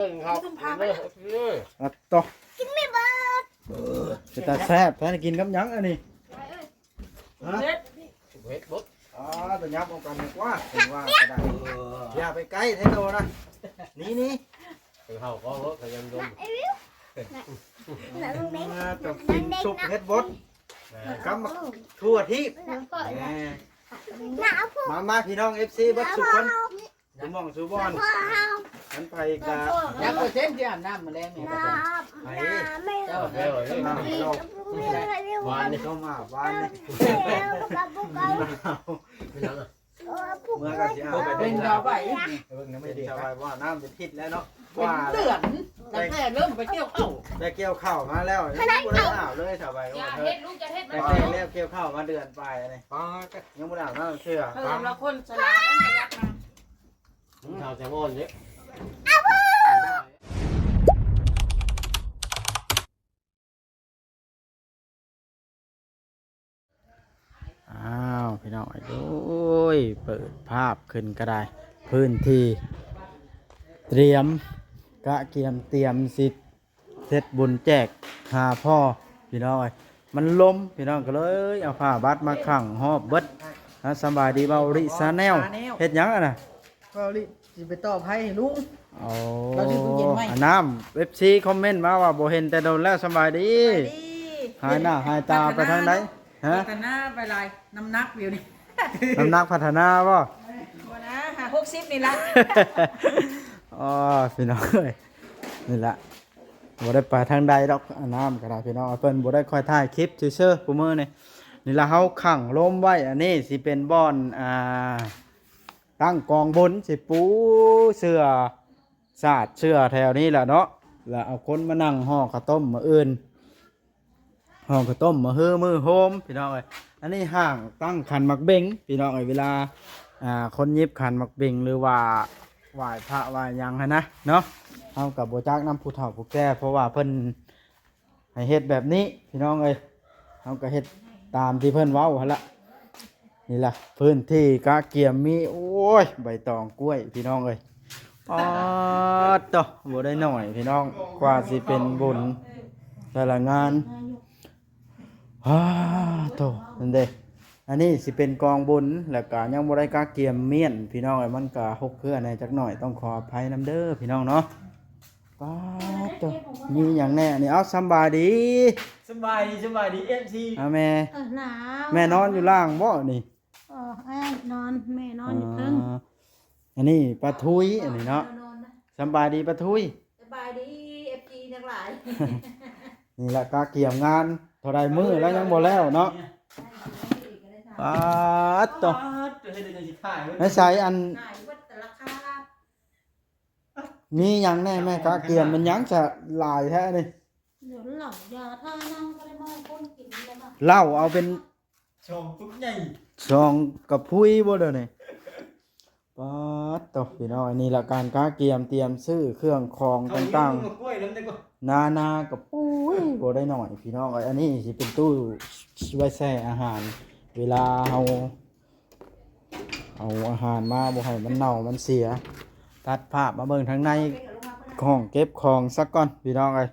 ครับเด้อเด้ออัดต่อกินไม่เบิดจะตาแซ่บแท้กินกับหยังอันนี้ฮะเฮ็ดบ่อ๋อตัวยับเอากันดีกว่าเห็นว่าก็ได้อย่าไปใกล้เทโตนะนี่นี่คือเฮาก็รถขยันดมอ่าจะกินซุปเฮ็ดบดกับมะทั่วทิพย์แหมมามาพี่น้อง FC เบัดสุกคน สุหมองสุบอนมันไปกะยักษ์เปอร์เซ็นต์ที่อาบน้ำมาแล้วเนี่ยไปเจ้าเด้อเด้อน้ำเราหวานนี่เข้ามาบ้านนี่เป็นยังอะเมื่อกันสิเอาไปเป็เป็นนดาววใบเบิ่งยังไม่ดีไปว่าน้ำเป็นพิษแล้วเนาะเป็นว่าเดือนตั้งแต่เริ่มไปเที่ยวเข้าได้เกี่ยวข้าวมาแล้วยังบ่ได้อาบเลยสบายอย่าว่าเถเฮ็อะดลูกจะเฮ็ดได้มันแค่แล้วเกี่ยวข้าวมาเดือนไปอะไรปลาก็ยังบ่ได้อาบน้ำเชื่อเออละคนสลาดนั่นประหยัดมา ชาวแซงอนเด้ออ้าวพี่น้องโอ้ยเปิดภาพขึ้นก็ได้ พื้นที่ เตรียมกะเกียมเตรียมสิเสร็จบุญแจกหาพ่อพี่น้องเอ้ยมันล้มพี่น้องก็เลยเอาผ้าบัดมาขังหอบเบิดสบายดีเบาริซาแนลเฮ็ดยังอะนะ ก็รีสิไปต่อไพ่ให้ลุง โอ้เราสิเพิ่งเย็นไหมอันน้ำเว็บซีคอมเมนต์มาว่าบ่เห็นแต่โดนแล้วสำบายดี หายหน้าหายตาไปทางไหนฮะพัฒนาไปลายน้ำหนักวิวนี่น้ำหนักพัฒนาบ่ บ่นะหาหกสิบนี่ละอ๋อพี่น้องเอ้ยนี่แหละบ่ได้ไปทางใดดอกอันน้ำก็ได้พี่น้องเพิ่นบ่ได้ค่อยถ่ายคลิปซื่อๆผู้มือนี่นี่ละเฮาขังลมไว้อันนี้สิเป็นบ่อนอ่า ตั้งกองบนสิปูเสื้อสาดเสื้อแถวนี้แหละเนาะแล้วเอาคนมานั่งห่อข้าวต้มมาอื่นห่อข้าวต้มมาเฮือมือโฮมพี่น้องเอ้ยอันนี้ห่างตั้งขันมักเบงพี่น้องเอ้ยเวลาอ่าคนยิบขันมักเบงหรือว่าไหว้พระไหว้ยังหั้นนะเนาะเอากับโบจักน้ำผู้เฒ่าผู้แก่เพราะว่าเพิ่นให้เฮ็ดแบบนี้พี่น้องเอ้ยเอาก็เฮ็ดตามที่เพิ่นเว้าหั่นละ นี่ล่ะพื้นที่กะเกียมมีโอ้ยใบตองกล้วยพี่น้องเอ้ยอ๋อตอบ่ได้หน่อยพี่น้องกว่าสิเป็นบุญแต่ละงานฮ่าโตนั่นเด้อันนี้สิเป็นกองบุญแล้วก็ยังบ่ได้กาเกียมเมียนพี่น้องไอ้มันก็หกเครือในจักหน่อยต้องขออภัยนํเด้อพี่น้องเนาะป้าดตัวมีอย่างแน่นี่เอาสำบายดีสบายดีสบายดีเอฟซีเอาแม่เออหนาวแม่นอนอยู่ล่างบ่นี่เออไอ้นอนแม่นอนอยู่ครึ่งาอันนี้ปลาทุยอันนี้เนาะนอนนะสำบายดีปลาทุย สบายดีเอฟจีทั้งหลายนี่แหละกาเกียมงานเท่าใดมื้อแล้วยังบ่แล้วเนาะป้าดตัวจะให้เดินสิถ่ายไว้ไม่ใช่อันหายวัดแต่ราคามีหยังแน่แม่กาเกียมมันหยังจะหลายแท้นี่เดี๋ยวเหล่ายาท่านั่งก็ได้มาคนกินแล้วมาเหล้าเอาเป็นชมปุ๊บใหญ่ ซองกับพุ้ยบ่เด้อนี่ป๊าดตกพี่น้องอันนี้ละการกาเกียมเตรียมซื้อเครื่องของต่างๆกล้วยล้มได้ก็ๆนานากับปุ้ยบ่ได้หน่อยพี่น้องเอ้ยอันนี้สิเป็นตู้ไว้แช่อาหาร เวลาเฮาเอาอาหารมาบ่ให้มันเน่ามันเสีย ตัดภาพมาเบิ่งทางในของเก็บของสักก่อนพี่น้องเอ้ย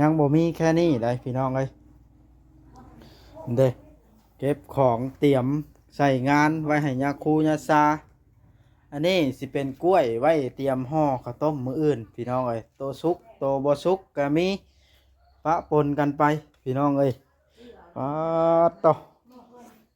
ยังบ่มีแค่นี้ได้พี่น้องเอ้ยเด้ เก็บของเตรียมใส่งานไว้ให้ยาคูยาซา อันนี้สิเป็นกล้วยไว้เตรียมห่อข้าวต้มมื้ออื่น พี่น้องเอ้ยโตสุกโตบ่สุกก็มีปะปนกันไป พี่น้องเอ้ยปะโต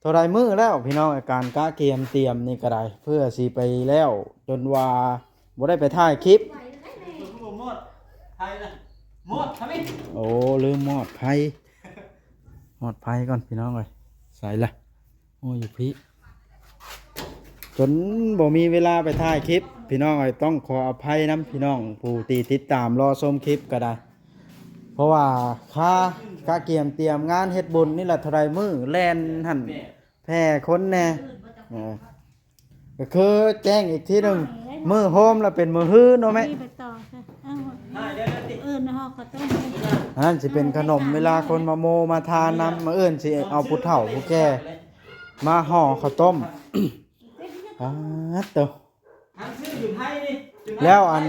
เท่าไรมื้อแล้วพี่น้องไอ้การกะเกียมเตรียมนี่ก็ได้ เพื่อสิไปแล้ว จนว่าบ่ได้ไปถ่ายคลิปผมหมดไทยนะหมดทำไมโอ้ลืมมอดไผ่มอดไผ่ก่อนพี่น้องเลย ใส่ละโอ้ยพี่จนบ่มีเวลาไปถ่ายคลิป พี่น้องเอ้ยต้องขออภัยน้ำพี่น้องผู้ตีติดตามรอชมคลิปก็ได้ เพราะว่าค่าค่าเกียมเตรียมงานเฮ็ดบุญนี่แหละท่าไรมือแลนหันแพ่คนแน่ก็คือแจ้งอีกทีหนึ่งมือโฮมแล้วเป็นมือฮื้อเนาะแม่ พี่ไปต่อค่ะเอ้าถ่ายได้แล้วติเอิญนะฮะก็ต้องอันนั้นสิเป็นขนมเวลาคนมาโมมาทานนำมาเอื้นสิเอาผู้เฒ่าผู้แก่มาห่อข้าวต้มอ่าเตัวทางซื้ออยู่ไทยนี่แล้วอัน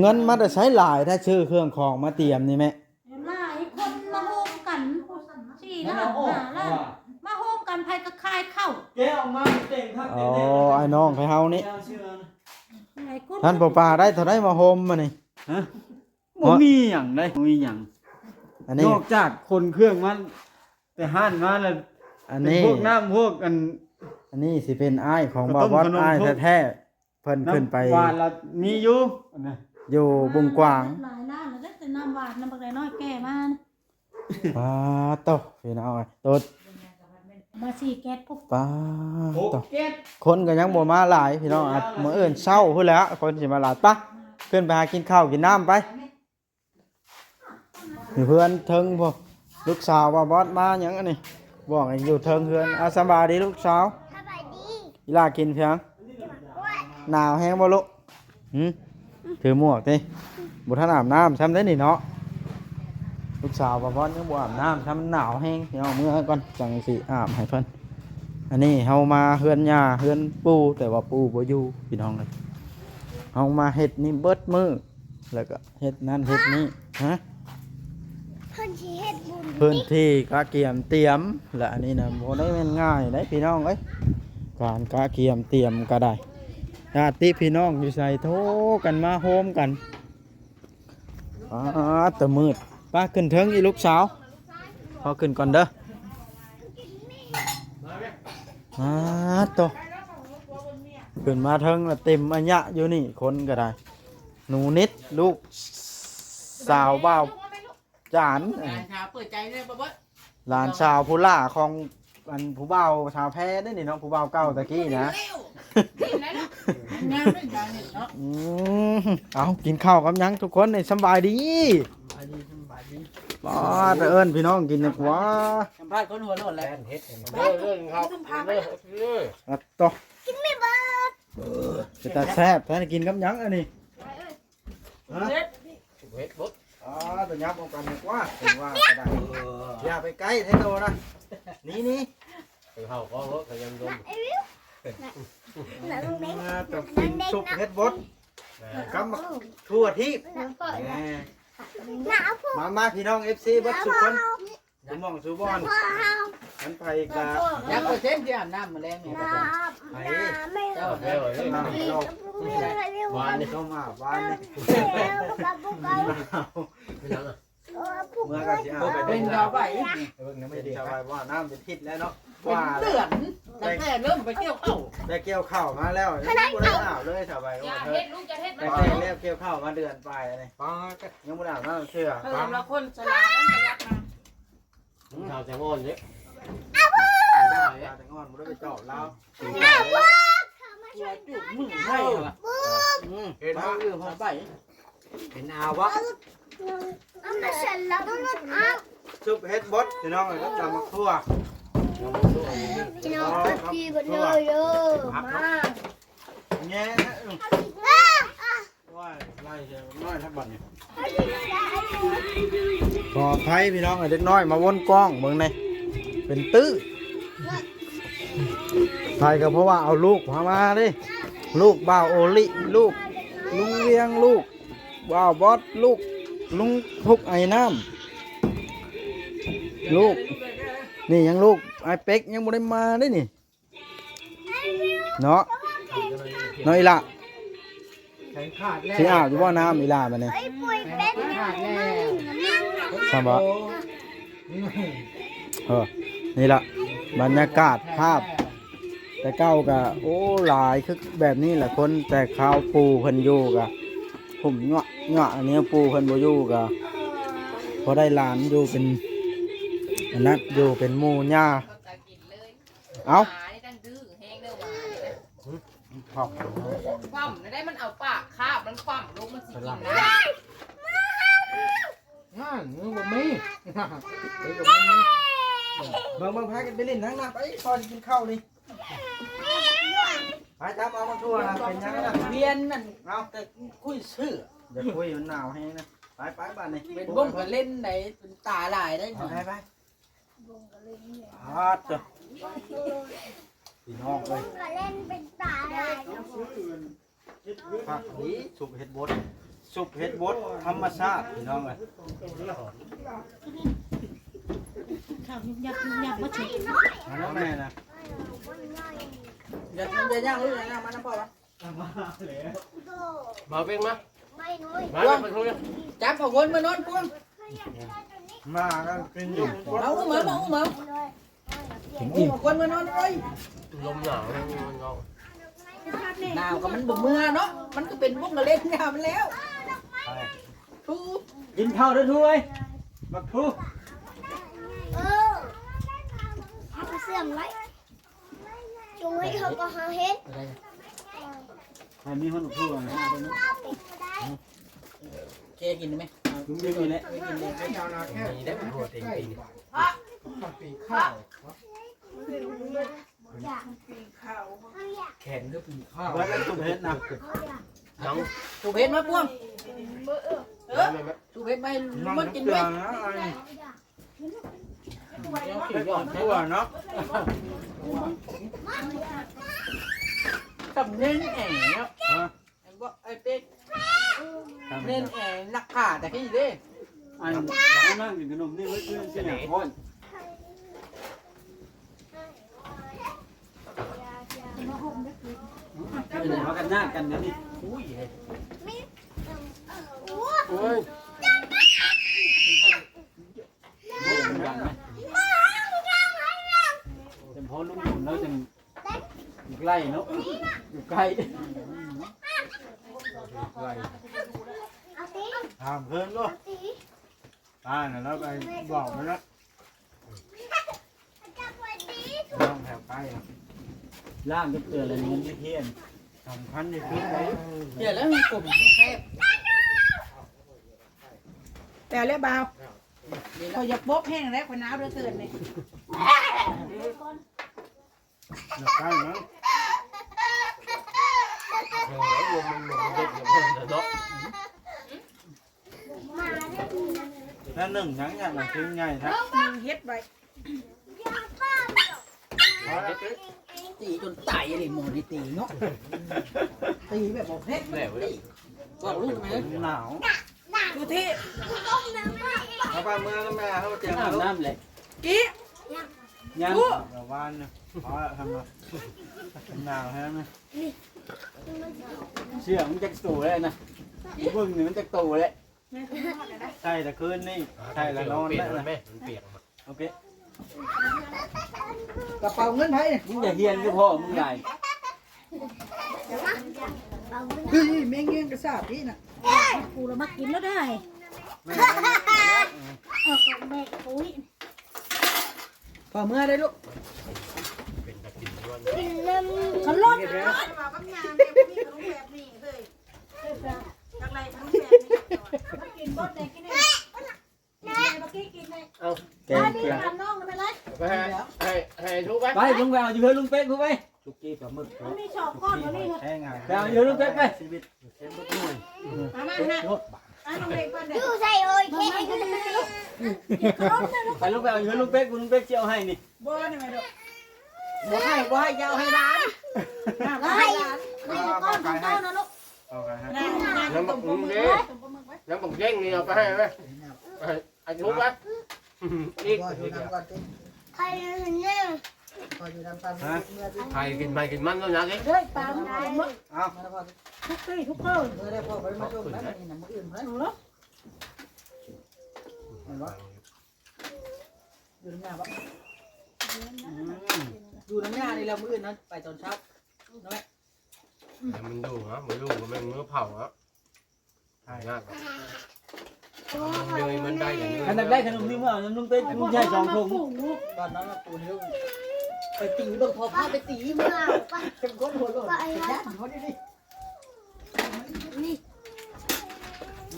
เงินมาแต่ใช้หลายถ้าซื้อเครื่องของมาเตรียมนี่แม่หลายคนมาโฮมกันสี่ล้านห้าล้านมาโฮมกันไผก็คายเข้าแกออกมาเต่งข้างอ๋อไอ้น้องไปเฮานี่แกเชื่อนะ หลายคนท่านพ่อป้าได้เท่าได้มาโฮมมานี่ ฮะบ่มีหยังได้บ่มีหยังอันนนี้อกจากคนเครื่องมันแต่ห้านมาแล้วอันเป็นนี้ พวกน้ำพวกกัน อันนี้สิเป็นอ้ายของข้าวบ่าวต้มบอสขนมอ้ายพวก แท้ๆเพิ่นขึ้นไปำหวานละมีอยู่อันนั้นอยู่บุงกวางหลายล้านแล้วได้แต่น้ำหวานน้ำบักไดน้อยแก่มานะป้าโตพี่น้องเอ้ยโตด มาสี่แก๊สปุ๊บป้าหกโตเก็ดคนก็ยังบ่มาหลายพี่น้องอะมื้ออื่นเช้าพุ่นแหล้ว คนสิมาหลายปะขึ้นไปหากินข้าวกินน้ำไปมีเพื่อนเทิงพวกลูกสาวว่าบอสมาหยังอันนี้บอกให้อยู่เทิงเพื่อนอาสำบายดีลูกสาวสบายดีอีลากินเพียงหนาวแห้งบ่ลูกหืมถือหมวกติบ่ทันอาบน้ำทำได้นี่เนาะ ลูกสาวว่าบอสยังบ่อาบน้ำทำมันหนาวแห้งพี่น้องเมื่อก่อนจังสิอาบให้เพิ่นอันนี้เฮามาเฮือนหญ้าเฮือนปูแต่ว่าปูบ่อยู่พี่น้องเลยเฮามาเฮ็ดนี่เบิดมือแล้วก็เฮ็ดนั่นเฮ็ดนี่ฮะเพิ่นสิเฮ็ดบุญพื้นที่ก็เกียมเตรียมและอันนี้นะบ่ได้แม่นง่ายได้พี่น้องเอ้ยการกะเกียมเตรียมก็ได้ญาติพี่น้องอยู่ใส่โทกันมาโฮมกันอ้าแตะมืด ป้าขึ้นเทิงอีลูกสาวพอขึ้นก่อนเด้ออ้าโตขึ้นมาเทิงแล้วเต็มอัญญะอยู่นี่คนก็ได้ หนูนิดลูกสาวบ่าวจานงานเช้าเปิดใจเลยบ๊อบหลานสาวผู้ล่าของอันผู้บ่าวชาวแพ้ได้นี่เนาะผู้บ่าวเก่าตะกี้นะงานด้วยงานเนี่ยเนาะอืมเอากินข้าวกับหยังทุกคนนี่สำบายดี สบายดีสบายดีป้าดเอิ้นพี่น้องกินดีกว่าสัมภาษณ์คนหัวโลดแลแล้วนเฮ็ดให้มันเด้อเรื่องครับเด้อเด้ออัดต่อกินไม่เบิดจะตาแซ่บแท้กินกับหยังอันนี้ฮะเด็ดเฮ็ดบ่อ๋อตัวยับเอากันดีกว่าผมว่าก็ได้อย่าไปใกล้เทโตนะนี่นี่คือเฮาก็รถก็ยังดมอ่าต้องกินซุปเฮ็ดบดกับมะทั่วทิพย์ Dạ. แหม่หนาวพวกมามาพี่น้อง FC เบัดสุกคนสุมองสุบอนพ่อเฮามันไปกะอยากเปอร์เซ็นต์ที่อาบน้ำมาแรงเนี่ยน้ำน้ำไม่เจ้าเอาเด้อน้ำเราหวานนี่เข้ามาบ้านนี่กับพวกเราไม่ยังอะ เมื่อกันสิเอาไปเป็นดาวใบเบิ่งยังไม่ได้ชาวบ้านว่าน้ำเป็นทิศแล้วเนาะเป็นว่าเดือนตั้งแต่เริ่มไปเที่ยวเข้าได้เกี่ยวข้าวมาแล้วยังบ่ได้อาบเลยชาวบ้านอย่าว่าเถเฮ็อะดลูกจะเฮ็ดได้มันแค่แล้วเกี่ยวข้าวมาเดือนไปอะไรป้าก็ยังบ่ได้อาบน้ำเชื่อเพิ่มละคนสลาดันประหยัดมาชาวแซงอนเด้อตาแต่งอนบ่ได้ไปเจาะแล้วตัวจุดมึงให้ละอืมเห็นว่าเรื่องของใบเป็นอาวะ เอามาเสร็จแล้วต้องเอาซุปเฮ็ดบดพี่น้องก็ตำมักทั่วพี่น้องก็พี่บ่เลยเด้อมาแง่นะอืมว่าไล่เดี๋ยวน้อยทักบัดนี่ขอไทยพี่น้องไอ้เด็กน้อยมาวนกล้องเบิ่งในเป็นตื้อไทยก็เพราะว่าเอาลูกมามาดิลูกบ่าวโอลิลูกลุงเวียงลูกบ่าวบอสลูก ลุงทุกไอ้น้ำลูก นี่ยังลูกไอ้เป็กยังบ่ได้มาได้นี่เนาะเนาะอีหละแข็งขาดแล้วสิอาบอยู่บ่น้ำอีหละบัดนี้ไอ้ปุ้ยเป็นขาดแล้วทราบบ่เออนี่ล่ะบรรยากาศภาพ แต่เก้าก็โอ้หลายคือแบบนี้แหละคนแต่ข้าวปูเพิ่นอยู่ก็ผมเงาะ เงาะอันนี้ปูเพิ่นบ่อยู่ก็พอได้หลานอยู่เป็นอันนั้นอยู่เป็นหมู่ย่าก็จะกินเลยเอ้าหมานี่ตั้งดื้อแห้งเด้อหมานี่นะพอคว่ำได้มันเอาปากคาบมันคว่ำลูกมันสิกินนะงานมึงบ่มีเบิ่งเบิ่งพากันไปเล่นทั้งนั้นไปพอสิกินข้าวนี่ไปตามเอามาทั่วนะเป็นยังไงนะเวียนนั่นเอาแต่คุยชื่อ อย่าคุยมันหนาวแฮงนะ ไปไปบ้านนี่เป็นบ้งเพิ่นเล่นไหนเป็นตาลายได้ไปไปฮาดจ้ะพี่น้องเลยก็เล่นเป็นตาลายผักนี้สุกเห็ดบดสุปเฮ็ดบดธรรมชาติพี่น้องเอ้ยข้าวยักยักมาชิมาแล้วแม่นะอย่าอย่าย่างลูกอย่าย่างมาน้ำพ่อวะมาเป็นมาไม่น้อยมาเป็นทุกอย่างจับเอาวนมานอนพวงมาก็กินอยู่เอาเหมือนเอาเหมือนถึงเอาอิ่มคนมานอนเลยลมหนาวเลยมันเงาหนาวก็มันบ่เมื่อเนาะมันก็เป็นพวกกระเล่นยามแล้วทูกินข้าวด้วยถ้วยบักทูเออเอาเสื่อมไรจงให้เขาก็หาเห็ดใครมีคนบักทูอะนะคนนี้ เคกินไหมถึงดีเลยแหละกินเลยไม่เอานะแค่มีได้เป็นหัวเต็งปีนแขนก็ปีข้าวเบิดแล้วสุปเฮ็ดนะน้องถูกเพชรมาพวงไม่ไม่ถูกเพชรไปมันกิกินเดืด้อวยนนะไอ้ขี้ยอดทั่วเนาะกับเน้นแหงเนาะไอ้บ่ไอ้เป็ก เน้นแหงนักข่าแต่ที่เด้อันเรานั่งกินขนมนี่ไว้เพื่อนเสียงคนเป็นเขากันหน้ากันนะนี่อุ้ยโอ้โอ้ยเรื่องมันดังไหมแต่พอลุงหมุนแล้วจะอยู่ใกล้เนาะอยู่ใกล้ เอาตีถามเพิ่นก็เอาตีอ่าน่ะแล้วไปบอกมันละจับไว้ดีน้องแถวใกล้อะล่างก็เตือนอะไรเงินเทียนสำคัญที่สุดเลยเดี๋ยวแล้วมีกลุ่มแคบแต่แล้วบ่าวเขาอยากบกแห้งแล้วคนหนาวเหลือเกินเลยอยากใกล้เนาะเออรวมมันหนุ่มเด็กอย่าง นั้นเนาะมาเรื่องนี้แล้วหนึ่งยังอยากมากินใหญ่ครับเฮ็ดไว้ยาป้าตีจนตายเลยหมอนี่ตีเนาะตีแบบบอกเฮ็ดแหน่เว้ยบอกลูกไหมหนาวดูที่เอาไปเมื่อแล้วแม่เขาเตรียมอามาบลูกน้ำเลยกี้ยังเดี๋ยววานเนี่ยเอาละทำมาหนาวแฮะไหม เชื่อมันจะตู่เลยนะเบิ่งนี่มันจะตู่เลยใช่แต่คืนนี่ใช่แล้วนอนเปียได้กเลยไหมมันเปียกโอเคกระเป๋าเงินไทยมึงอย่าเฮียนก็พอมึงใหญ่เฮ้ยแม่งเงี้ยกระสาบพี่น่ะกูเรามากินแล้วได้แม่เออแม่ปุ้ยพอเมื่อได้ลูกเป็น ตะกินด้วยกินน้ำเขาล้นกินบดเลยกินเลยแม่เมื่อกี้กินเลยแกงเกลือทำน้องไม่ไรไปให้ให้ทุกไปไปลุงไปเอาอยู่เฮ้ยลุงเป๊กกูไปสุกี้ปลาหมึกมันมีชอบก้อนอยู่นี่แห้งไงไปเอาอยู่ลุงเป๊กไปชีวิตเข้มหน่วยมามาฮะรถอะน้องเด็กก่อนเด็กดูใส่โอ้ยมันเค้กไม่ได้ลูกล้นเลยลูกไปลุงไปเอาอยู่ลุงเป๊กกูลุงเป๊กเจียวให้นี่บ่นี่ไม่ลูก บ่ให้บ่ให้ยาวให้ร้านบ่ให้ร้านไม่ก้อนของเต้านะลูกเอาไปฮะงานงานน้ำบักมุ้งนี่น้ำบักเย่งนี่เอาไปให้ไหมไปให้ทุกไปอีกใครเห็นเนี่ยใครกินไปกินมันแล้วนะเด็กเฮ้ยปลามันเป็นมดเอาทุกที่ทุกคนเมื่อได้พ่อไปมาชมแล้วนี่น่ะมื้ออื่นเพิ่นหนูเนาะอยู่น้ำยาบ่ อยู่น้ำยานี่แล้วมื้ออื่นนั้นไปตอนเช้าน้องแม่มันดูฮะมันดูมันมือเผาฮะยากมันเยยมันได้อย่างนี้ขนาดได้ขนมนี่ว่าลุงเป๊กมึงใช่สองถุงตอนนั้นปูนี่ลูกไปตีเบิ่งพอพาไปตีเมื่อเอาไปเป็นคนหัวโลดยัดเขาดิดิ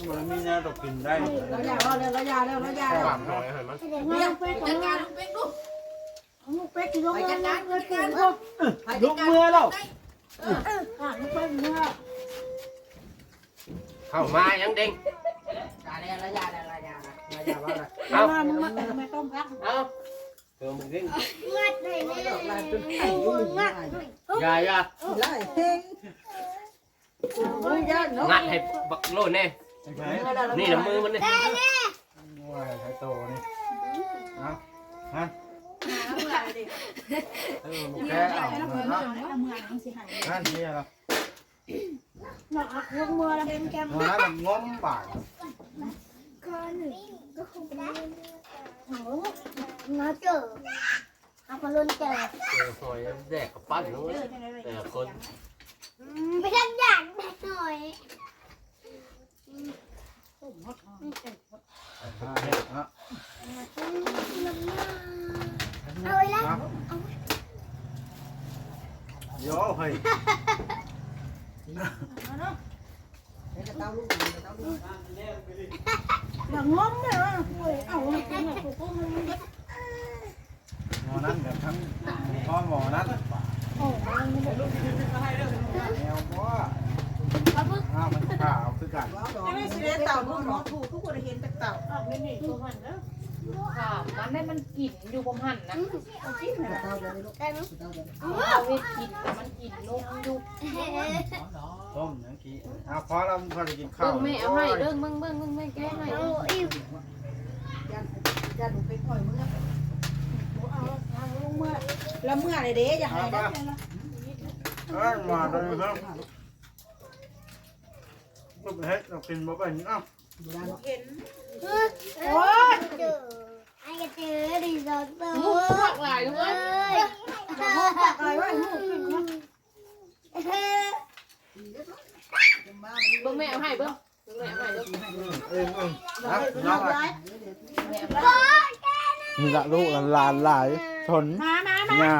มันมีแนวตกกินได้แล้วยาแล้วแล้วยาแล้วแล้วยาแล้วปากหน่อยให้มันเด็กน้องเป๊กของจัดลูการกลูกเป็กลูกของ ลูกเป๊กที่ลงมาเลยปู่เขาลุกเมื่อแล้วอะลูกเป๊กเมื่อเข้ามายังเด้งยาแล้วแล้วยาแล้วแล้วยาแล้วยาว่าอะไรเอามามึงมาแต่ไม่ต้องพักเอาเติมมึงเด้งงัดเลยเนี่ยลายเป็นไข่ยุ่งง่ายยายาไล่เฮงโอ้ยย่านเนาะงัดให้บักโลดแน่จังไงนี่นะมือมันนี่โอ้ยไข่โตนี่เอาฮะ เออมันแกะเอาเนาะนั่นนี่เหรอหนักหักลงมือแล้วแกมวันนั้นมันง้มปากก้อนหนึ่งก็คงได้โอ้น้าเจอเอามาลุ้นเจอเออหอยแดกกับปั้นนู้นแต่คนไปทำอย่างแม่หน่อยอ่าเฮ็ดเนาะเอาไว้แล้วเอาโย่เฮ้ยเต้าลูกเต้าลูกอย่างงมเลยอะ โอ้ยเอาเลยเนี่ยกูก็มึงหมอนั้นกับทั้งพ่อหมอนั้นโอ้ยมันบอกแนวว่าอ้าวมันขาวคือกันยังไม่สิได้เต่าลูกเนาะถูกทุกคนเห็นแต่เต่าเอาไม่หนีตัวมันแล้ ค่ะมันได้มันกินอยู่ประมาณนะเต่าเดี๋ยลูกได้ากินแต่มันกินนมอยู่ต้มยังกี้อ้าวพอเราพอจะกินข้าเบิ่วงแม่เอาให้เบิ่งเบิ่งเบิ่งเบิ่งแม่แก้ให้เอาอิ่มย่านย่านไปปล่อยมือแล้วเมื่อไรเด้อย่าให้ได้ปะเอ้ยมาตรงนี้ครับลูกเฮ็ดเรากินบ่เป็นอ้าวเห็น โอ้ยเจอไอ้เจอดีสองตัวมุกผักหลายด้วยอะไรวะลูกมาเบิ่งแม่เอาให้เบิ่งเบิ่งแม่เอาให้เบิ่งเองเองนะน้องอะแม่เอาให้นี่ละลูกหลานหลาย ชนมามามาหญ้า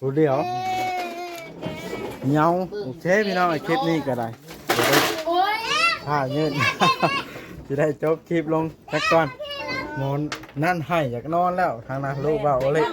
ดูเดี๋ยวเหงาโอเคพี่น้องไอ้คลิปนี้ก็ได้เดี๋ยวได้โอ้ยถ่ายเงิน มอนนั่นให้อยากนอนแล้วทางนั้นลูกว่าอเลย